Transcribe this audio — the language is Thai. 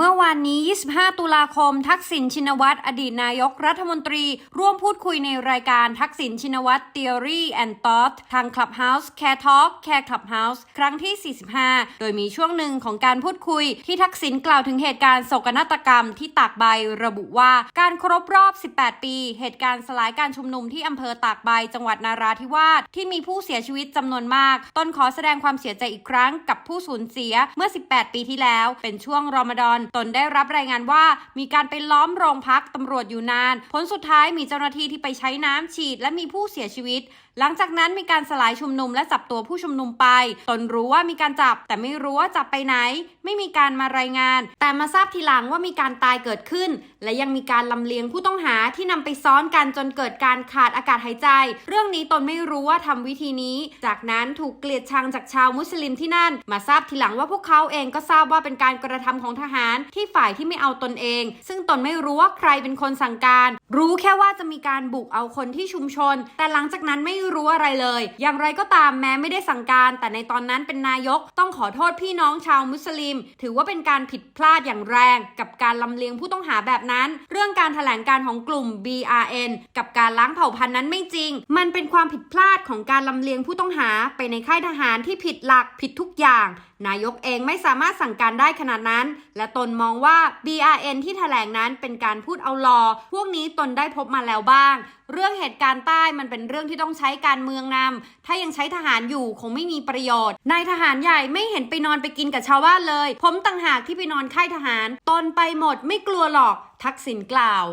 เมื่อวานนี้ 25 ตุลาคม ทักษิณชินวัตร อดีตนายกรัฐมนตรี ร่วมพูดคุยในรายการทักษิณชินวัตร Theory and Thought ทาง Clubhouse Care Talk Care Clubhouse ครั้งที่ 45 โดยมีช่วงหนึ่งของการพูดคุย ที่ทักษิณกล่าวถึงเหตุการณ์โศกนาฏกรรมที่ตากใบระบุว่า การครบรอบ 18 ปี เหตุการณ์สลายการชุมนุมที่อำเภอตากใบ จังหวัดนาราธิวาสที่มีผู้เสียชีวิตจำนวนมากตนขอแสดงความเสียใจอีกครั้งกับผู้สูญเสียเมื่อ 18 ปีที่แล้ว เป็นช่วงรอมฎอนตนได้รับรายงานว่ามีการไปล้อมโรงพักตำรวจอยู่นาน ผลสุดท้ายมีเจ้าหน้าที่ที่ไปใช้น้ำฉีด และมีผู้เสียชีวิต หลังจากนั้นมีการสลายชุมนุมและจับตัวผู้ชุมนุมไป ตนรู้ว่ามีการจับ แต่ไม่รู้ว่าจับไปไหน ไม่มีการมารายงาน แต่มาทราบทีหลังว่ามีการตายเกิดขึ้น และยังมีการลำเลียงผู้ต้องหาที่นำไปซ้อนกันจนเกิดการขาดอากาศหายใจ เรื่องนี้ตนไม่รู้ว่าทำวิธีนี้ จากนั้นถูกเกลียดชังจากชาวมุสลิมที่นั่น มาทราบทีหลังว่าพวกเขาเองก็ทราบว่าเป็นการกระทำของทหารที่ฝ่ายที่ไม่เอาตนเอง ซึ่งตนไม่รู้ว่าใครเป็นคนสั่งการ รู้แค่ว่าจะมีการบุกเอาคนที่ชุมชน แต่หลังจากนั้นไม่รู้อะไรเลย อย่างไรก็ตามแม้ไม่ได้สั่งการ แต่ในตอนนั้นเป็นนายกต้องขอโทษพี่น้องชาวมุสลิม ถือว่าเป็นการผิดพลาดอย่างแรงกับการลำเลียงผู้ต้องหาแบบนั้น เรื่องการถแถลงการของกลุ่ม BRN กับการล้างเผ่าพันธุ์นั้นไม่จริง มันเป็นความผิดพลาดของการลำเลียงผู้ต้องหาไปในค่ายทหารที่ผิดหลักผิดทุกอย่าง นายกเองไม่สามารถสั่งการได้ขนาดนั้น และตนมองว่า BRN ที่แถลงนั้นเป็นการพูดเอาลอพวกนี้ตนได้พบมาแล้วบ้าง เรื่องเหตุการณ์ใต้มันเป็นเรื่องที่ต้องใช้การเมืองนำถ้ายังใช้ทหารอยู่คงไม่มีประโยชน์ นายทหารใหญ่ไม่เห็นไปนอนไปกินกับชาวบ้านเลย ผมต่างหากที่ไปนอนค่ายทหาร ตนไปหมดไม่กลัวหรอก ทักษิณกล่าว